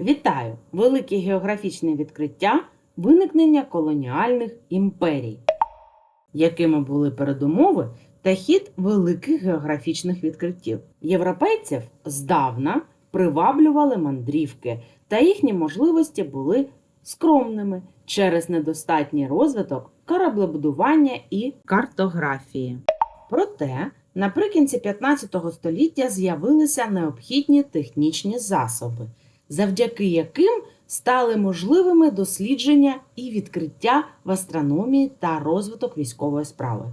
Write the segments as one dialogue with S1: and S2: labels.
S1: Вітаю! Великі географічні відкриття виникнення колоніальних імперій, якими були передумови та хід великих географічних відкриттів. Європейців здавна приваблювали мандрівки, та їхні можливості були скромними через недостатній розвиток кораблебудування і картографії. Проте наприкінці 15 століття з'явилися необхідні технічні засоби, завдяки яким стали можливими дослідження і відкриття в астрономії та розвиток військової справи.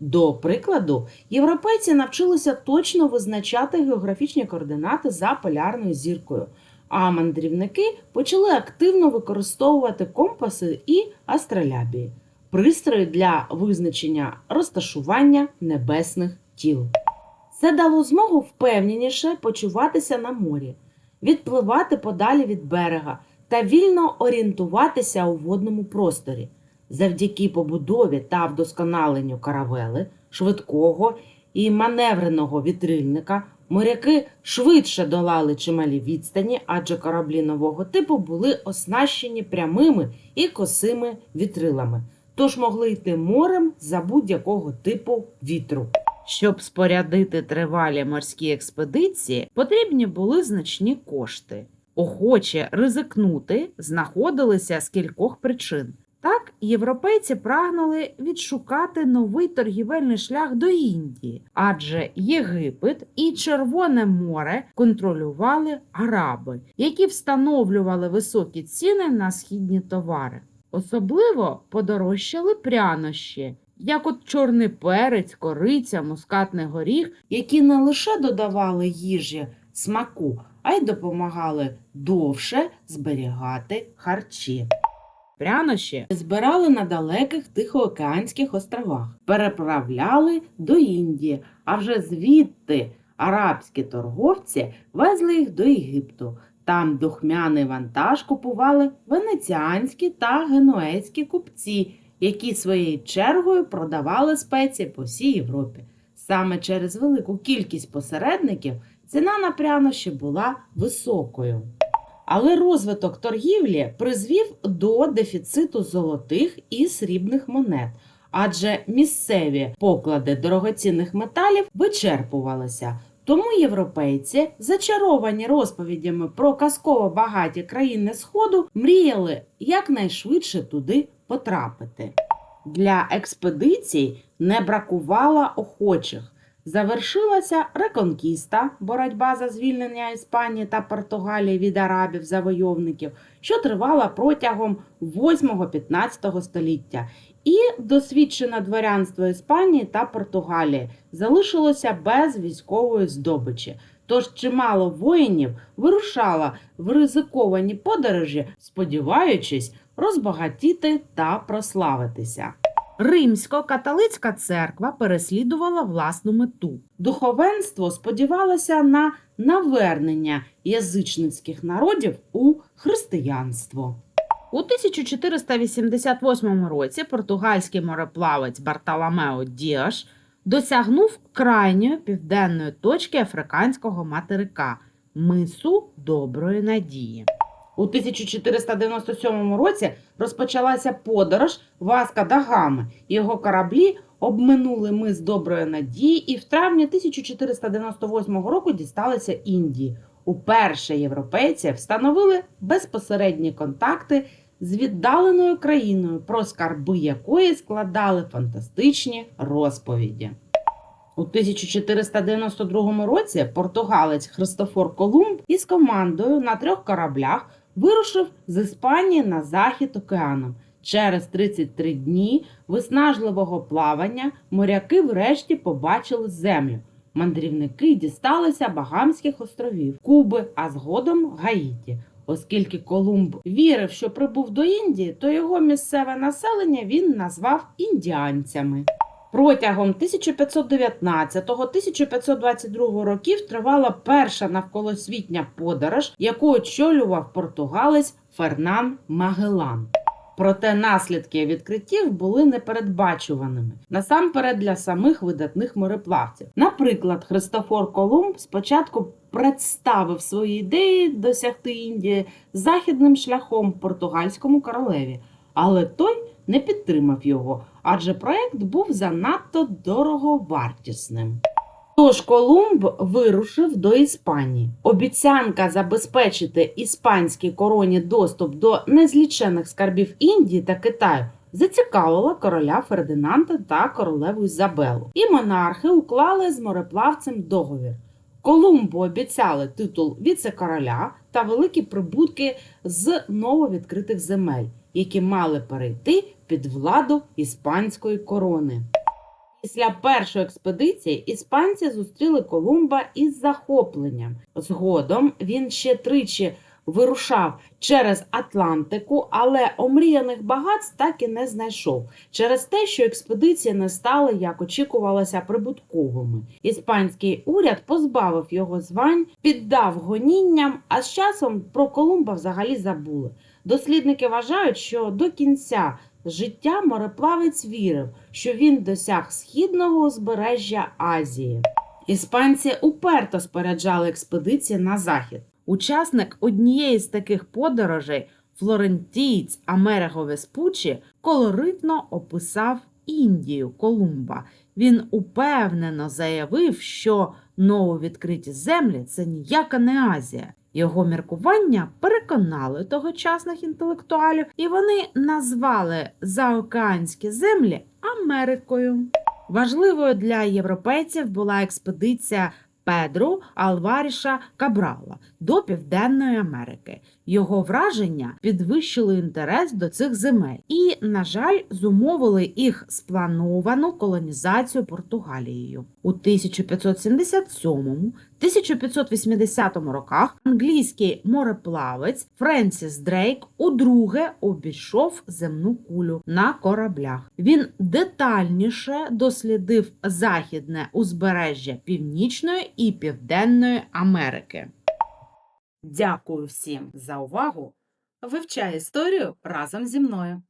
S1: До прикладу, європейці навчилися точно визначати географічні координати за полярною зіркою, а мандрівники почали активно використовувати компаси і астролябії пристрої для визначення розташування небесних тіл. Це дало змогу впевненіше почуватися на морі, відпливати подалі від берега та вільно орієнтуватися у водному просторі. Завдяки побудові та вдосконаленню каравели, швидкого і маневреного вітрильника моряки швидше долали чималі відстані, адже кораблі нового типу були оснащені прямими і косими вітрилами, тож могли йти морем за будь-якого типу вітру. Щоб спорядити тривалі морські експедиції, потрібні були значні кошти. Охоче ризикнути знаходилися з кількох причин. Так, європейці прагнули відшукати новий торгівельний шлях до Індії, адже Єгипет і Червоне море контролювали араби, які встановлювали високі ціни на східні товари. Особливо подорожчали прянощі, як от чорний перець, кориця, мускатний горіх, які не лише додавали їжі смаку, а й допомагали довше зберігати харчі. Прянощі збирали на далеких Тихоокеанських островах, переправляли до Індії, а вже звідти арабські торговці везли їх до Єгипту. Там духмяний вантаж купували венеціанські та генуезькі купці, які своєю чергою продавали спеції по всій Європі. Саме через велику кількість посередників ціна на прянощі була високою. Але розвиток торгівлі призвів до дефіциту золотих і срібних монет, адже місцеві поклади дорогоцінних металів вичерпувалися. Тому європейці, зачаровані розповідями про казково багаті країни Сходу, мріяли якнайшвидше туди потрапити. Для експедицій не бракувало охочих. Завершилася реконкіста, боротьба за звільнення Іспанії та Португалії від арабів-завойовників, що тривала протягом 8-15 століття, і досвідчене дворянство Іспанії та Португалії залишилося без військової здобичі. Тож чимало воїнів вирушало в ризиковані подорожі, сподіваючись розбагатіти та прославитися. Римсько-католицька церква переслідувала власну мету. Духовенство сподівалося на навернення язичницьких народів у християнство. У 1488 році португальський мореплавець Бартоломео Діаш досягнув крайньої південної точки африканського материка мису Доброї Надії. У 1497 році розпочалася подорож Васка да Гами. Його кораблі обминули мис Доброї Надії і в травні 1498 року дісталися Індії. Уперше європейці встановили безпосередні контакти з віддаленою країною, про скарби якої складали фантастичні розповіді. У 1492 році португалець Христофор Колумб із командою на трьох кораблях вирушив з Іспанії на захід океаном. Через 33 дні виснажливого плавання моряки врешті побачили землю. Мандрівники дісталися Багамських островів, Куби, а згодом Гаїті. Оскільки Колумб вірив, що прибув до Індії, то його місцеве населення він назвав індіанцями. Протягом 1519-1522 років тривала перша навколосвітня подорож, яку очолював португалець Фернан Магелан. Проте наслідки відкриттів були непередбачуваними насамперед для самих видатних мореплавців. Наприклад, Христофор Колумб спочатку представив свої ідеї досягти Індії західним шляхом португальському королеві, але той не підтримав його, адже проект був занадто дороговартісним. Тож Колумб вирушив до Іспанії. Обіцянка забезпечити іспанській короні доступ до незлічених скарбів Індії та Китаю зацікавила короля Фердинанда та королеву Ізабелу. І монархи уклали з мореплавцем договір. Колумбу обіцяли титул віце-короля та великі прибутки з нововідкритих земель, які мали перейти під владу іспанської корони. Після першої експедиції іспанці зустріли Колумба із захопленням. Згодом він ще тричі вирушав через Атлантику, але омріяних багатств так і не знайшов через те, що експедиції не стали, як очікувалося, прибутковими. Іспанський уряд позбавив його звань, піддав гонінням, а з часом про Колумба взагалі забули. Дослідники вважають, що до кінця життя мореплавець вірив, що він досяг східного узбережжя Азії. Іспанці уперто споряджали експедиції на захід. Учасник однієї з таких подорожей, флорентієць Амерго Веспуччі, колоритно описав Індію Колумба. Він упевнено заявив, що нововідкриті землі це ніяка не Азія. Його міркування переконали тогочасних інтелектуалів, і вони назвали заокеанські землі Америкою. Важливою для європейців була експедиція Педру Алваріша Кабрала до Південної Америки. Його враження підвищили інтерес до цих земель і, на жаль, зумовили їх сплановану колонізацію Португалією. У 1577-1580 роках англійський мореплавець Френсіс Дрейк удруге обійшов земну кулю на кораблях. Він детальніше дослідив західне узбережжя Північної і Південної Америки. Дякую всім за увагу! Вивчай історію разом зі мною.